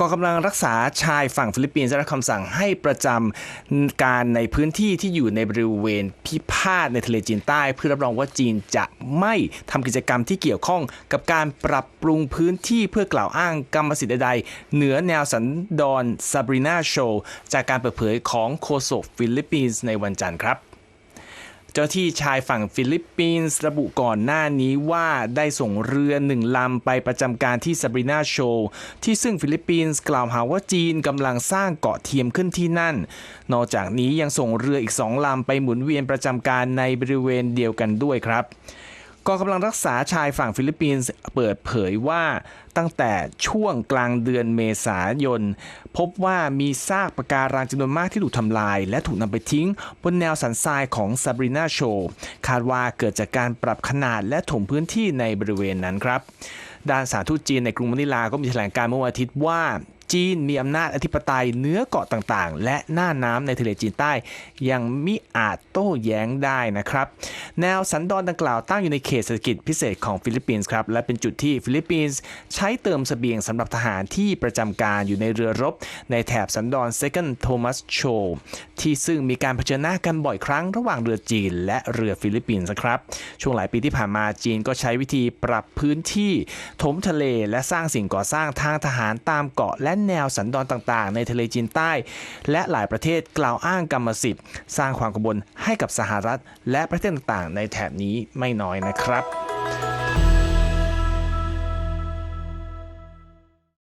กองกำลังรักษาชายฝั่งฟิลิปปินส์ได้รับคำสั่งให้ประจำการในพื้นที่ที่อยู่ในบริเวณพิพาทในทะเลจีนใต้ เพื่อรับรองว่าจีนจะไม่ทำกิจกรรมที่เกี่ยวข้องกับการปรับปรุงพื้นที่เพื่อกล่าวอ้างกรรมสิทธิ์ใดๆเหนือแนวสันดอนซาบรีนาโชจากการเปิดเผยของโฆษกฟิลิปปินส์ในวันจันทร์ครับ เจ้าที่ชายฝั่งฟิลิปปินส์ระบุก่อนหน้านี้ว่าได้ส่งเรือหนึ่งลำไปประจำการที่ซาบรีนาโชที่ซึ่งฟิลิปปินส์กล่าวหาว่าจีนกำลังสร้างเกาะเทียมขึ้นที่นั่น นอกจากนี้ยังส่งเรืออีกสองลำไปหมุนเวียนประจำการในบริเวณเดียวกันด้วยครับ กองกำลังรักษาชายฝั่งฟิลิปปินส์เปิดเผยว่าตั้งแต่ช่วงกลางเดือนเมษายน พบว่ามีซากปะการังจำนวนมากที่ถูกทำลาย และถูกนำไปทิ้ง บนแนวสันทรายของซาบรีนาโชคาดว่าเกิดจากการปรับขนาดและถมพื้นที่ในบริเวณนั้นครับ ด้านสาธารณทูตจีนในกรุงมะนิลาก็มีแถลงการเมื่อวันอาทิตย์ว่า จีนมีอำนาจอธิปไตยเหนือเกาะต่างๆ และหน้าน้ำในทะเลจีนใต้ ยังมิอาจโต้แย้งได้นะครับ แนวสันดอนดังกล่าวตั้งอยู่ในเขตเศรษฐกิจพิเศษของฟิลิปปินส์ครับ และเป็นจุดที่ฟิลิปปินส์ใช้เติมเสบียงสำหรับทหารที่ประจำการอยู่ในเรือรบ ในแถบสันดอน Second Thomas Show ที่ซึ่งมีการเผชิญหน้ากันบ่อยครั้งระหว่างเรือจีน และเรือฟิลิปปินส์ครับ ช่วงหลายปีที่ผ่านมาจีนก็ใช้วิธีปรับพื้นที่ ถมทะเลและสร้างสิ่งก่อสร้างทางทหารตามเกาะและแนวสันดอนต่างๆ ในทะเลจีนใต้ และหลายประเทศกล่าวอ้างกรรมสิทธิ์ สร้างความกังวลให้กับสหรัฐ และประเทศต่างๆ ในแถบนี้ไม่น้อยนะครับ